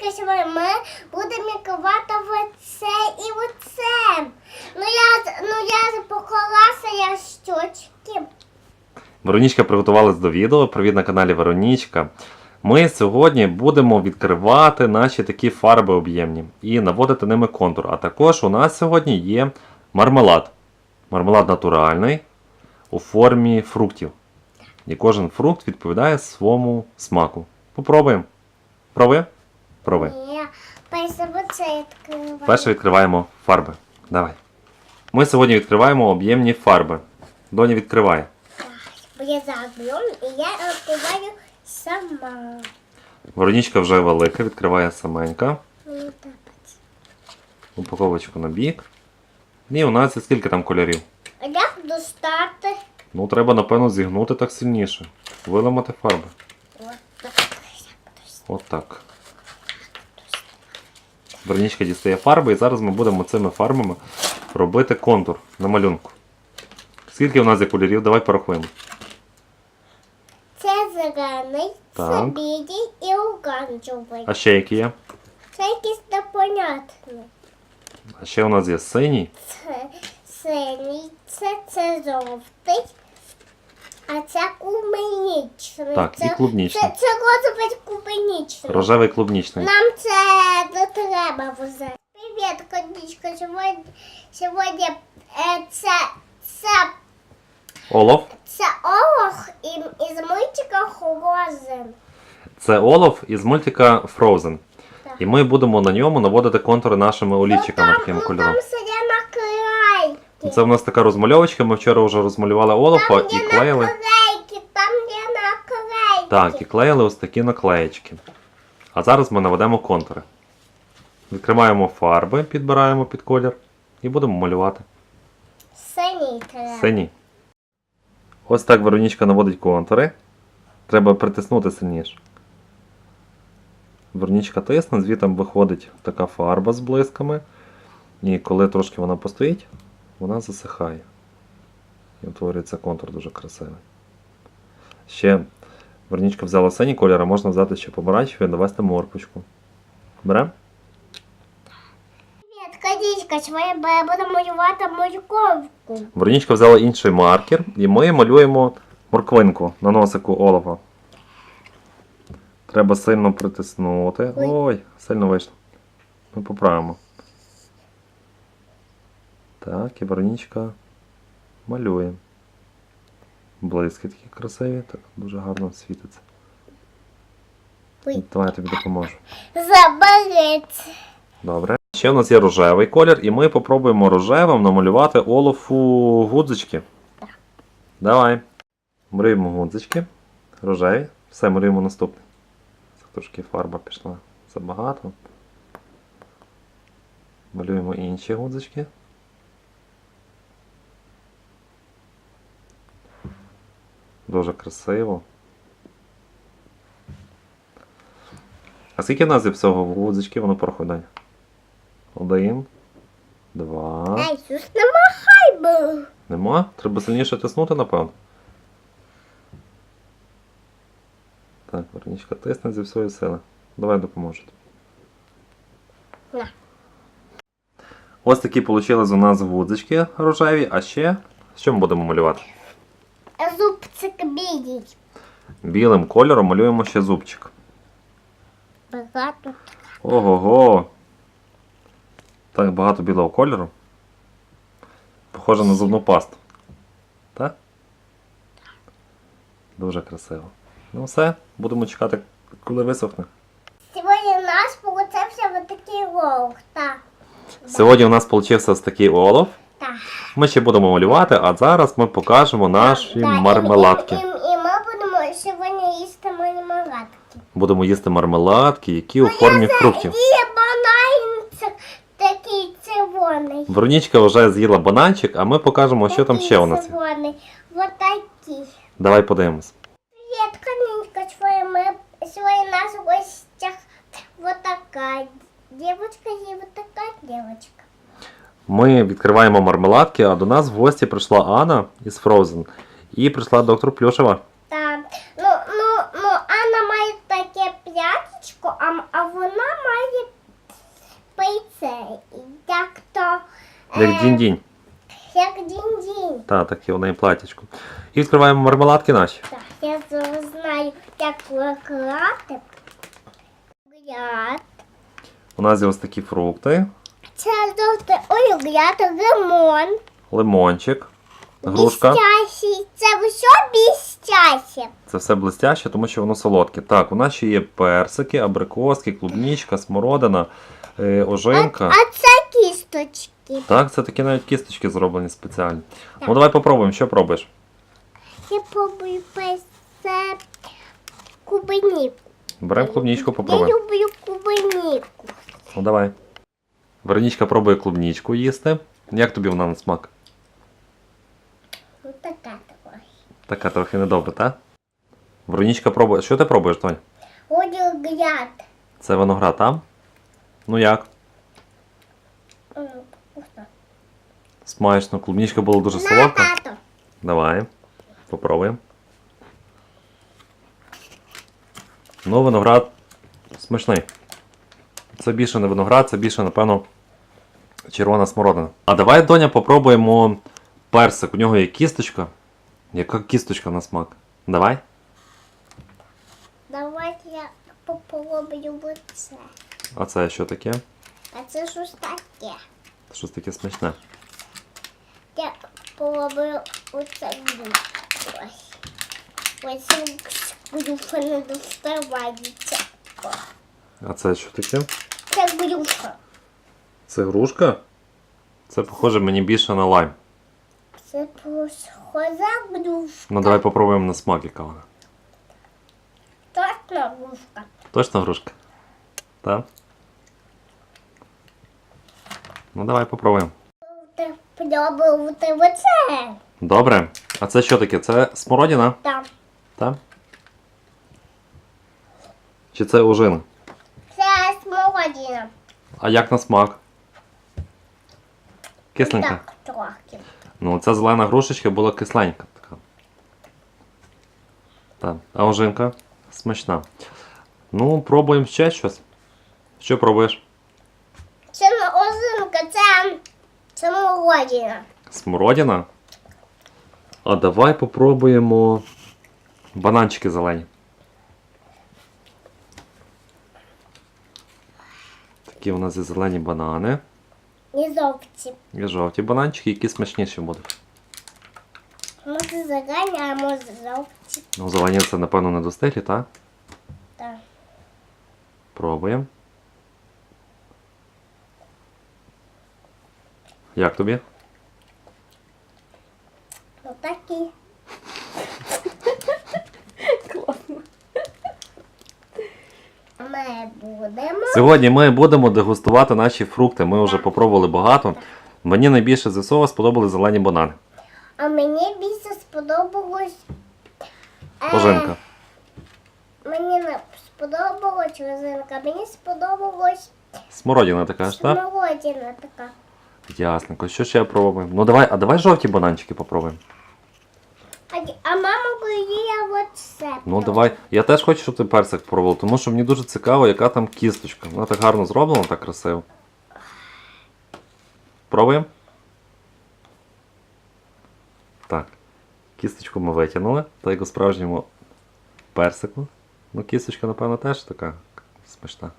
Вероничка, сьогодні ми будемо мікувати оце і оце. Ну я, ну я поклалася я щочки. Веронічка приготувалась до відео. Привіт на каналі Веронічка. Ми сьогодні будемо відкривати наші такі фарби об'ємні і наводити ними контур. А також у нас сьогодні є мармелад. Мармелад натуральний у формі фруктів. І кожен фрукт відповідає своєму смаку. Попробуємо. Прови? Прови. Ні, перше оце відкриваю. Перше відкриваємо фарби. Давай. Ми сьогодні відкриваємо об'ємні фарби. Доня відкриває. Бо я заглю і я відкриваю сама. Воронічка вже велика, відкриває саменька. Мені так. Упаковочку на бік. І у нас є скільки там кольорів? А як достати? Ну, треба, напевно, зігнути так сильніше. Виламати фарби. От так. От так. Вернічка дістає фарби, і зараз ми будемо цими фарбами робити контур на малюнку. Скільки у нас є кольорів? Давай порахуємо. Це зелений, це білий і оранжевий. А ще які є? Це якийсь непонятний. А ще у нас є синій. Це синій, це, це жовтий, а це клубнічний. Так, і це, клубнічний. Це, це розовий клубнічний. Рожевий клубнічний. Нам це не треба возити. Привіт, конічка. Сьогодні, сьогодні е, це, це, Олов. це олох і- із мультика Фроzen. Це олов із мультика Frozen. Так. І ми будемо на ньому наводити контури нашими олівчиками таким ну, кольором. там наклейки. Це в нас така розмальовочка. Ми вчора вже розмалювали олафа і клеїли. наклейки, там є наклейки. Так, і клеїли ось такі наклеєчки. А зараз ми наведемо контури. Відкриваємо фарби, підбираємо під колір і будемо малювати. Синій треба. Сині. Ось так Веронічка наводить контури. Треба притиснути сильніше. Веронічка тисне, звітом виходить така фарба з блисками. І коли трошки вона постоїть, вона засихає. І утворюється контур дуже красивий. Ще Веронічка взяла синій колір, а можна взяти ще помаранчевий і довести морпочку. Берем? Привіт, Кадічка, сьогодні ми будемо малювати морковку. Веронічка взяла інший маркер, і ми малюємо морквинку на носику олова. Треба сильно притиснути. Ой. Ой, сильно вийшло. Ми поправимо. Так, і Веронічка малює. Блиски такі красиві, так дуже гарно світиться. Давай я тобі допоможу. Заберіть. Добре. Ще у нас є рожевий колір, і ми попробуємо рожевим намалювати олофу гудзички. Давай. Малюємо гудзички. Рожеві. Все, малюємо наступний. Це трошки фарба пішла забагато. Малюємо інші гудзички. Дуже красиво. А скільки в нас є всього в? Воно Даня. Один. Два. Ей, Ісус, не махай. Нема? Треба сильніше тиснути, напевно. Так, Вернічка тисне зі всієї сили. Давай допоможу. Ось такі вийшли у нас гудзички рожеві, а ще що ми будемо малювати? Зубчик білий. Білим кольором малюємо ще зубчик. Багато. Ого-го! Так багато білого кольору. Похоже на зубну пасту. Так? Дуже красиво. Ну все, будемо чекати, коли висохне. Сьогодні у нас получився ось такий лох. Так. Сьогодні у нас вийшов ось такий олов. Ми ще будемо малювати, а зараз ми покажемо наші Так, мармеладки. І, і, і ми будемо сьогодні їсти мармеладки. Будемо їсти мармеладки, які у формі фруктів. Такий червоний. Веронічка вже з'їла бананчик, а ми покажемо, що там ще у нас є. червоний. Вот такий. Давай подивимось. Привет, Каменька, твоя мы сегодня нас в гостях вот такая девочка и вот такая девочка. Ми відкриваємо мармеладки, а до нас в гості прийшла Анна із Frozen. І прийшла доктор Плюшева. Так, ну, ну, ну, Анна має таке п'яточко, а, а вона має це. Як то. Як е, дінь-дінь. Як дінь-дінь. Та, таке у неї платічко. І відкриваємо мармеладки наші. Так, я зараз знаю, як викладати. Гряд. У нас є ось такі фрукти, Це ой, гряд, лимон. лимончик, грушка. Блістящий. Це все блістяще. Це все блистяще, тому що воно солодке. Так, у нас ще є персики, абрикоски, клубнічка, смородина, е, ожинка. А це кісточки. Так, це такі навіть кісточки зроблені спеціально. Ну давай попробуємо, що пробуєш? Я пробую песе кубаніку. Беремо клубнічку, попробуємо. Я люблю кубаніку. Ну давай. Веронічка пробує клубнічку їсти. Як тобі вона на смак? Ну така така. Така трохи недобра, так? Веронічка пробує. Що ти пробуєш, Тонь? Гряд. Це виноград, там? Ну як? М, вкусно. Смачно. Клубнічка була дуже На, солодка. тато. Давай. Попробуємо. Ну, виноград смачний. Це більше не виноград, це більше, напевно, червона смородина. А давай, доня, попробуємо персик. У нього є кісточка. Яка кісточка на смак? Давай. Давайте я попробую оце. А це що таке? А це щось таке. Щось таке смачне. Я попробую оце. Ось. Ось груша не доставається. А це що таке? Це груша. Це грушка? Це похоже мені більше на лайм. Це схожа грушка. Ну давай попробуємо на смак, яка вона. Точно грушка. Точно грушка? Так? Ну давай попробуємо. Пробувати оце. Добре. А це що таке? Це смородина? Там. Так? Чи це ожина? Це. А як на смак? Кисленька? Так, трохи. Ну, ця зелена грушечка була кисленька така. Так. А ожинка? Смачна. Ну, пробуємо ще щось. Що пробуєш? Це це, це смородина. Смородина? А давай попробуємо бананчики зелені. Такі у нас є зелені банани. І жовті. І жовті бананчики, які смачніші будуть. Може зелені, а може жовті. Ну, зелені це, напевно, не достиглі, так? Так. Пробуємо. Як тобі? Отакі. Ми будемо. Сьогодні ми будемо дегустувати наші фрукти. Ми вже попробували багато. Мені найбільше з усього сподобали зелені банани. А мені більше сподобалось. е, Ожинка. Мені не сподобалось розинка, мені сподобалось Смородина така ж, так? смородина така. Ясненько. Що ще пробуємо? Ну давай, а давай жовті бананчики попробуємо. А, а мама говорила оце. Ну давай. Я теж хочу, щоб ти персик пробував, тому що мені дуже цікаво, яка там кісточка. Вона так гарно зроблена, так красиво. Пробуємо? Так. Кісточку ми витягнули, так як у справжньому персику. Ну, кісточка, напевно, теж така смачна.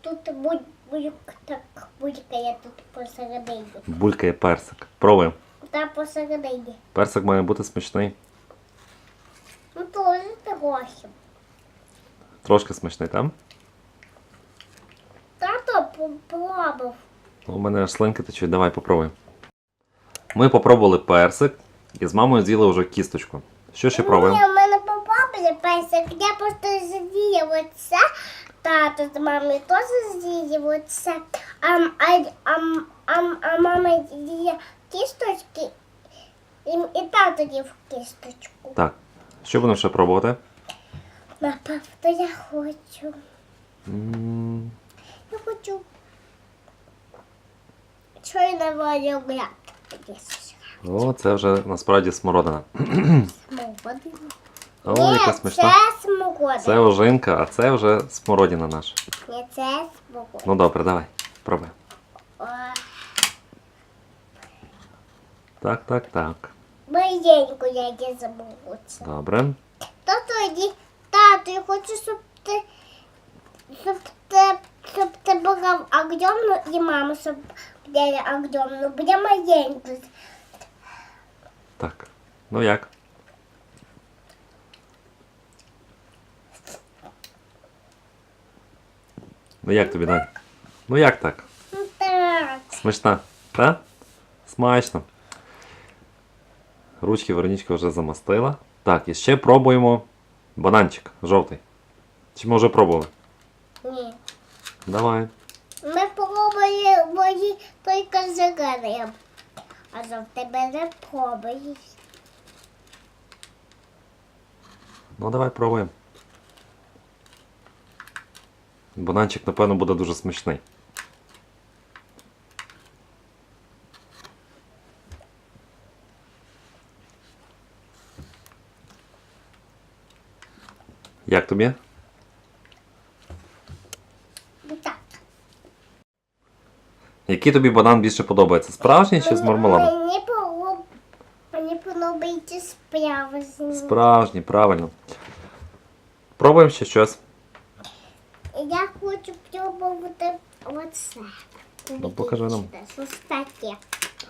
Тут будь, будь так булькає тут посередині. Булькає персик. Пробуємо. Та посередині. Персик має бути смачний. Ну то трохи. Трошки смачний, там? Тато попробував. Ну, У мене аж слинки течуть, давай попробуємо. Ми попробували персик і з мамою з'їли вже кісточку. Що ще пробуємо? Ні, в мене попробували песик. Я просто з'їла оце. Тато з мамою теж з'їли оце. А, а, а, а, а мама їє кісточки. І, і тато їв кісточку. Так. Що будемо ще пробувати? Напевно, я хочу. М, Я хочу. Чорна виноград. О, це вже насправді смородина. Смородина. О, яка смачна. це смородина. Це ожинка, а це вже смородина наша. Ні, це смородина. Ну добре, давай. Пробуй. О, Так, так, так. Маленьку я не забуться. Добре. Тато, іди, тато, я хочу, щоб ти, щоб ти, щоб ти була огромна і мама, щоб була огромна, буде маленьку. Так. Ну як? Ну як тобі, Дань? Ну як так? Ну так. Смачна? Так? Смачно. Ручки Веронічка вже замастила. Так, і ще пробуємо бананчик жовтий. Чи ми вже пробували? Ні. Давай. Ми пробували мої тільки зелений, а за тебе не пробуєш. Ну давай пробуємо. Бананчик, напевно, буде дуже смачний. Як тобі? Так. Який тобі банан більше подобається? Справжній чи з мармеладом? Мені подоб- Мені подобається справа з ним. Справжній, правильно. Пробуємо ще щось. Я хочу пробувати оце. Ну, покажи нам. Ось таке.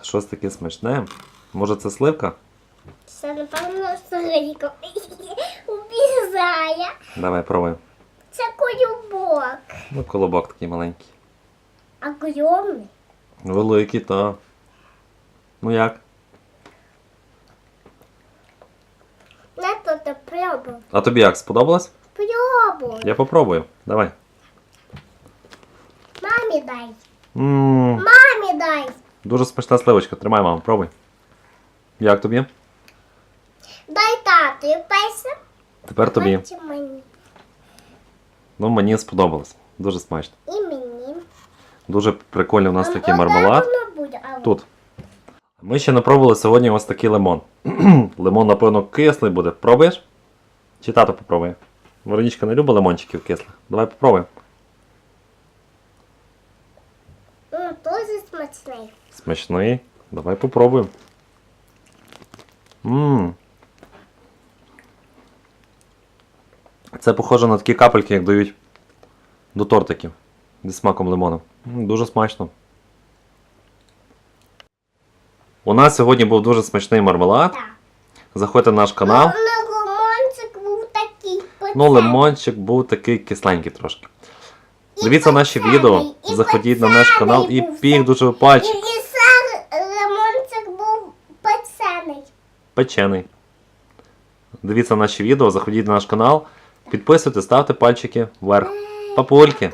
Щось таке смачне. Може це сливка? Це, напевно, сириком. Убіжає. Давай пробуємо. Це колюбок. Ну, колобок такий маленький. Огромний. Великий, та. Ну як? На то ти пробував. А тобі як сподобалось? Пробуй. Я попробую. Давай. Мамі дай. Мамі дай. дуже смачна сливочка. Тримай, мама, пробуй. Як тобі? Тату. Тепер тобі. Мені. Ну, мені сподобалось. Дуже смачно. І мені. Дуже прикольний у нас такий мармелад. буде? А, Тут. Ми ще не пробували сьогодні ось такий лимон. лимон, напевно, кислий буде. Пробуєш? Чи тато попробує? Веронічка не любить лимончиків кислих. Давай попробуємо. Ну, дуже смачний. Смачний. Давай попробуємо. Ммм. Це похоже на такі капельки, як дають до тортиків зі смаком лимону. Дуже смачно. У нас сьогодні був дуже смачний мармелад. Заходьте на наш канал. Ну, лимончик був такий. Ну, лимончик був такий кисленький трошки. Дивіться наші відео, заходіть на наш канал і пік дуже пальчик. і сам лимончик був печений. печений. Дивіться наші відео, заходіть на наш канал, підписуйтесь, ставте пальчики вверх. Папульки!